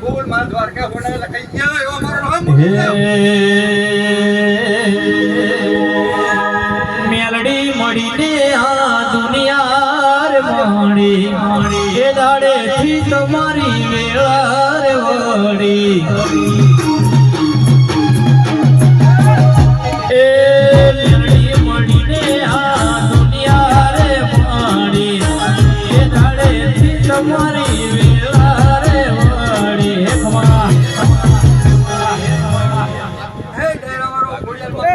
ફૂલમાં દ્વારકા ફોડા લખાઈ ગયા એવો મારો નામ મેલડી મળીને આ દુનિયા રે મળી મળી એ દાડે થી તમારી મેળા રે વળી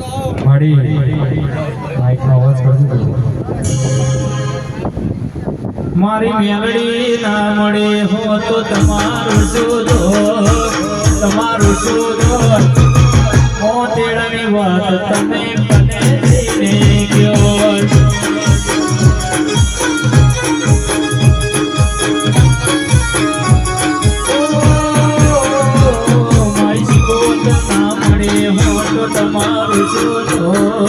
મળી માઇકનો અવાજ કરી મારી મેલડી ના મળે હો તો તમારું શોધો તમારું શોધો હો તેડાની વાત તમે મને ગયો મારી શોધ ના મળે હો તમારું જોતો